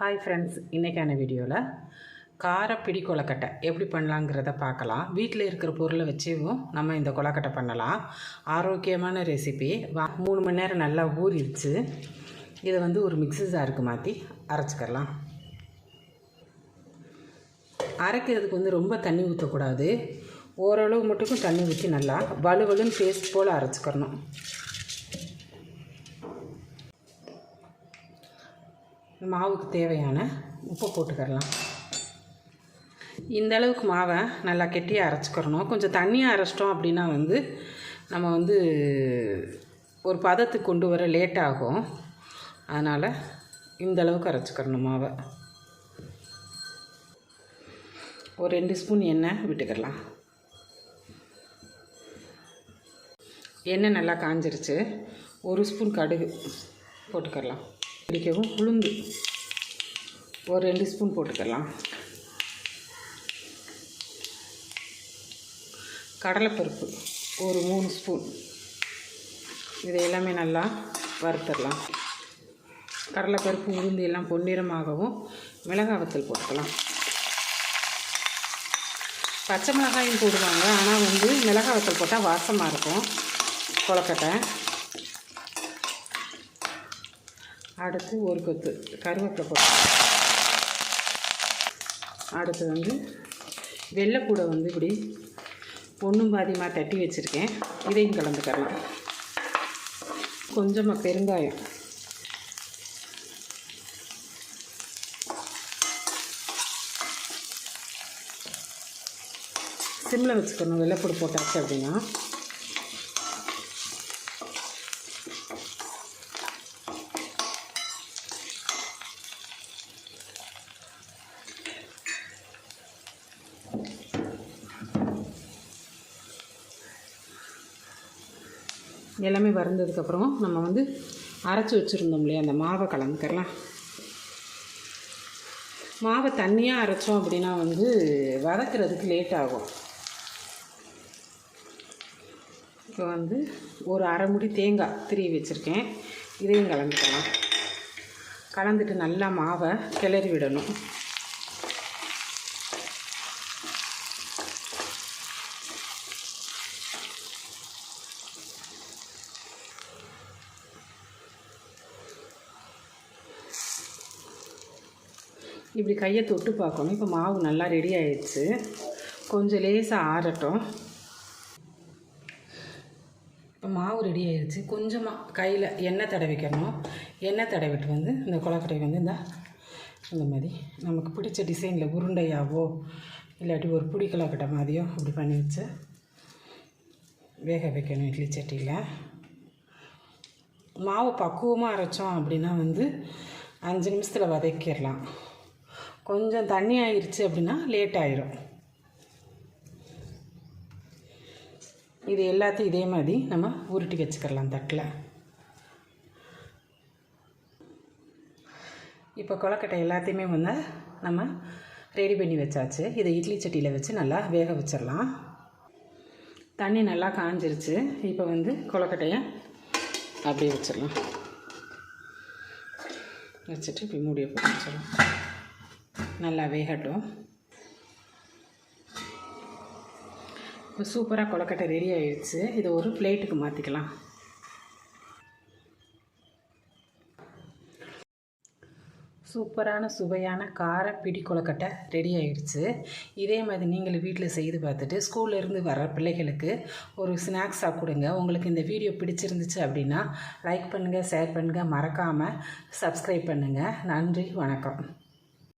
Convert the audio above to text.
Hi friends இன்றைக்கான வீடியோவில் கார பிடி கொலக்கட்டை எப்படி பண்ணலாங்கிறத பார்க்கலாம். வீட்டில் இருக்கிற பொருளை வச்சும் நம்ம இந்த கொலக்கட்டை பண்ணலாம். ஆரோக்கியமான ரெசிபி வா மூணு மணி நேரம் நல்லா ஊறிடுச்சு. இதை வந்து ஒரு மிக்ஸி ஜாருக்கு மாற்றி அரைச்சிக்கலாம். அரைக்கிறதுக்கு வந்து ரொம்ப தண்ணி ஊற்றக்கூடாது ஓரளவு மட்டுக்கும் தண்ணி ஊற்றி நல்லா வலுவலுன்னு பேஸ்ட் போல் அரைச்சிக்கிறணும் மாவுக்கு தேவையான உப்பை போட்டுக்கிறலாம். இந்த அளவுக்கு மாவை நல்லா கெட்டியாக அரைச்சிக்கிறணும். கொஞ்சம் தண்ணியாக அரைச்சிட்டோம் அப்படின்னா வந்து நம்ம வந்து ஒரு பதத்துக்கு கொண்டு வர லேட் ஆகும். அதனால் இந்த அளவுக்கு அரைச்சிக்கிறணும் மாவை. ஒரு ரெண்டு ஸ்பூன் எண்ணெய் விட்டுக்கிடலாம் எண்ணெய் நல்லா காஞ்சிருச்சு. ஒரு ஸ்பூன் கடுகு போட்டுக்கிடலாம் பிடிக்கவும் உளுந்து. ஒரு ரெண்டு ஸ்பூன் போட்டுக்கலாம். கடலைப்பருப்பு ஒரு மூணு ஸ்பூன். இதை எல்லாமே நல்லா வறுத்துடலாம் கடலைப்பருப்பு உளுந்து எல்லாம் பொன்னிறமாகவும் மிளகாய் வத்தல் போட்டுக்கலாம். பச்சை மிளகாயும் போடுவாங்க. ஆனால் வந்து மிளகாய் வத்தல் போட்டால் வாசமாக இருக்கும். கொலக்கட்டை அடுத்து ஒரு கொத்து கருவேப்பிலை கொத்து. அடுத்து வந்து வெள்ளைக்கூடை வந்து இப்படி ஒன்றும் பாதியமாக தட்டி வச்சுருக்கேன். இதையும் கலந்துக்கலாம் கொஞ்சமாக பெருங்காயம். சிம்மில் வச்சுக்கணும் வெள்ளைப்பூடு போட்டாச்சு அப்படின்னா. எல்லாமே வறந்ததுக்கப்புறம் நம்ம வந்து அரைச்சி வச்சுருந்தோம் இல்லையா அந்த மாவை கலந்துக்கலாம் மாவை தண்ணியாக அரைச்சோம் அப்படின்னா வந்து வதக்கிறதுக்கு லேட் ஆகும். இப்போ வந்து ஒரு அரை முடி தேங்காய் திருவி வச்சுருக்கேன். இதையும் கலந்துக்கலாம். கலந்துட்டு நல்லா மாவை கிளறி விடணும். இப்படி கையை தொட்டு பார்க்கணும். இப்போ மாவு நல்லா ரெடி ஆயிடுச்சு. கொஞ்சம் லேசாக ஆறட்டும். இப்போ மாவு ரெடி ஆயிடுச்சு. கொஞ்சமாக கையில் எண்ணெய் தடவிக்கணும். எண்ணெய் தடவிட்டு வந்து இந்த கொலக்கட்டை வந்து இந்த இந்த மாதிரி நமக்கு பிடிச்ச டிசைனில் உருண்டையாவோ இல்லாட்டி ஒரு புடி கொலக்கட்டை மாதிரியோ அப்படி பண்ணி வச்சு வேக வைக்கணும் இட்லி சட்டியில். மாவு பக்குவமாக அரைச்சோம் அப்படின்னா வந்து அஞ்சு நிமிஷத்தில் வதக்கிடலாம். கொஞ்சம் தண்ணி ஆயிடுச்சு அப்படின்னா லேட் ஆயிரும். இது எல்லாத்தையும் இதே மாதிரி நம்ம உருட்டி வச்சுக்கலாம் தட்டில். இப்போ கொலக்கட்டை எல்லாத்தையுமே வந்து நம்ம ரெடி பண்ணி வச்சாச்சு. இதை இட்லி சட்டியில் வச்சு நல்லா வேக வச்சிடலாம் தண்ணி நல்லா காஞ்சிருச்சு. இப்போ வந்து கொலக்கட்டையை அப்படியே வச்சிடலாம் வச்சுட்டு இப்படி மூடியை போட்டு வச்சிடலாம் நல்லா வேகட்டும். இப்போ சூப்பராக கொலக்கட்டை ரெடி ஆயிடுச்சு. இதை ஒரு பிளேட்டுக்கு மாற்றிக்கலாம் சூப்பரான சுவையான கார பிடி கொலக்கட்டை ரெடி ஆயிடுச்சு. இதே மாதிரி நீங்கள் வீட்டில் செய்து பார்த்துட்டு ஸ்கூல்லேருந்து வர பிள்ளைகளுக்கு ஒரு ஸ்நாக்ஸாக கொடுங்க. உங்களுக்கு இந்த வீடியோ பிடிச்சிருந்துச்சு அப்படின்னா லைக் பண்ணுங்கள் ஷேர் பண்ணுங்கள் மறக்காமல் சப்ஸ்கிரைப் பண்ணுங்கள் நன்றி வணக்கம்.